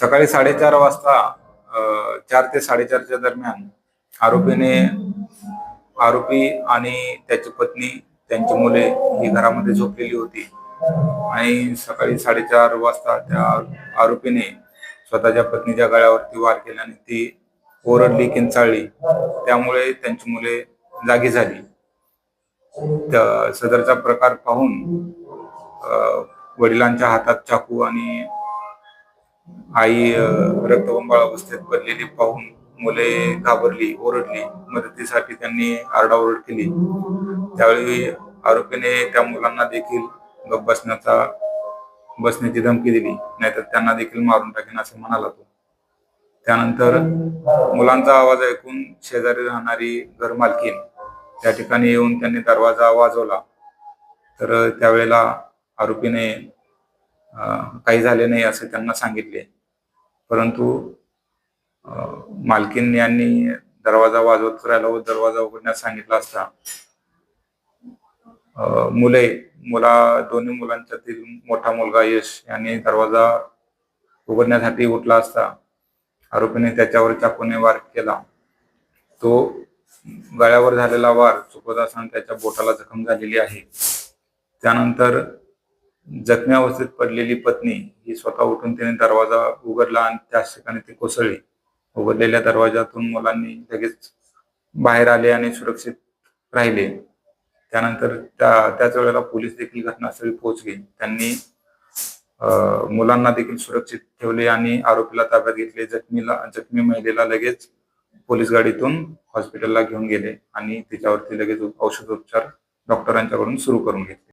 सकाळी साडेचार वाजता चार ते साडेचारच्या दरम्यान आरोपीने आरोपी आणि त्याची पत्नी त्यांची मुले ही घरामध्ये झोपलेली होती. आणि सकाळी साडेचार वाजता त्या आरोपीने स्वतःच्या पत्नीच्या गळ्यावरती वार केल्याने ती ओरडली किंचाळली. त्यामुळे त्यांची मुले जागी झाली. सदरचा प्रकार पाहून वडिलांच्या हातात चाकू आणि आई अ, रक्तबंबाळ अवस्थेत पडलेली पाहून मुले घाबरली ओरडली. मदतीसाठी त्यांनी आरडाओरड केली. त्यावेळी आरोपीने त्या मुलांना देखील गप बसण्याचा बसण्याची धमकी दिली. नाहीतर त्यांना देखील मारून टाकेन असे म्हणाला तो. त्यानंतर मुलांचा आवाज ऐकून शेजारी राहणारी घर मालकीन त्या ठिकाणी येऊन त्यांनी दरवाजा वाजवला. तर त्यावेळेला आरोपीने काही झाले नाही असे त्यांना सांगितले. परंतु मालकीन यांनी दरवाजा वाजवत राहिला व दरवाजा उघडण्यास सांगितला असता मुले मुला दोन्ही मुलांच्यातील मोठा मुलगा यश यांनी दरवाजा उघडण्यासाठी उठला असता. आरोपीने त्याच्यावर चाकूने वार केला. तो गळ्यावर झालेला वार चुकत असताना त्याच्या बोटाला जखम झालेली आहे. त्यानंतर जखमी अवस्थेत पडलेली पत्नी ही स्वतः उठून तिने दरवाजा उघडला आणि त्याच ठिकाणी ती कोसळली. उघडलेल्या दरवाजातून मुलांनी लगेच बाहेर आले आणि सुरक्षित राहिले. त्यानंतर त्या त्याच वेळेला पोलीस देखील घटनास्थळी पोहोचले. त्यांनी मुलांना देखील सुरक्षित ठेवले आणि आरोपीला ताब्यात घेतले. जखमीला जखमी महिलेला लगेच पोलीस गाडीतून हॉस्पिटलला घेऊन गेले आणि तिच्यावरती लगेच औषधोपचार डॉक्टरांच्याकडून सुरू करून घेतले.